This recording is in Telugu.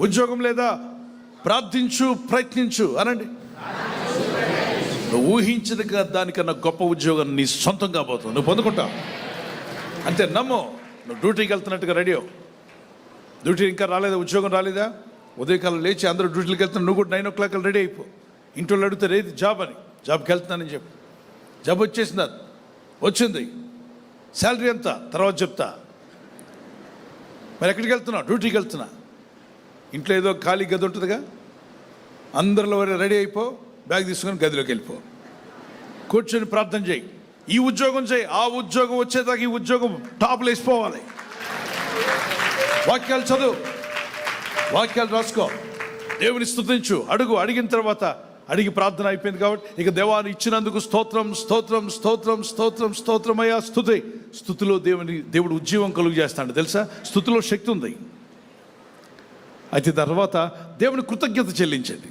ఉద్యోగం లేదా ప్రార్థించు ప్రయత్నించు అనండి. నువ్వు ఊహించిన దానికన్నా గొప్ప ఉద్యోగం నీ సొంతం కాబోతుంది నువ్వు పొందుకుంటావు అంతే నమ్ము. నువ్వు డ్యూటీకి వెళ్తున్నట్టుగా రెడీ డ్యూటీ ఇంకా రాలేదా? ఉద్యోగం రాలేదా? ఉదయకాలం లేచి అందరూ డ్యూటీకి వెళ్తున్నా నువ్వు కూడా నైన్ ఓ క్లాక్ రెడీ అయిపో. ఇంట్లో అడిగితే రేది జాబ్ అని. జాబ్కి వెళ్తున్నానని చెప్పు. జాబ్ వచ్చేసిందా? వచ్చింది. శాలరీ ఎంత? తర్వాత చెప్తా. మరి ఎక్కడికి వెళ్తున్నావు? డ్యూటీకి వెళ్తున్నా ఇంట్లో ఏదో ఖాళీ గది ఉంటుందిగా? అందరిలో రెడీ అయిపో బ్యాగ్ తీసుకొని గదిలోకి వెళ్ళిపో. కూర్చొని ప్రార్థన చేయి. ఈ ఉద్యోగం చేయి. ఆ ఉద్యోగం వచ్చేదాకా ఈ ఉద్యోగం టాప్లో వేసిపోవాలి. వాక్యాలు చదువు. వాక్యాలు రాసుకో. దేవుని స్థుతించు అడుగు. అడిగిన తర్వాత అడిగి ప్రార్థన అయిపోయింది కాబట్టి ఇక దేవాన్ని ఇచ్చినందుకు స్తోత్రం స్తోత్రం స్తోత్రం స్తోత్రం స్తోత్రమయ్యా. స్థుతి స్థుతిలో దేవుని దేవుడు ఉజ్జీవం కలుగు చేస్తాడు తెలుసా? స్థుతిలో శక్తి ఉంది. అయితే తర్వాత దేవుని కృతజ్ఞత చెల్లించండి.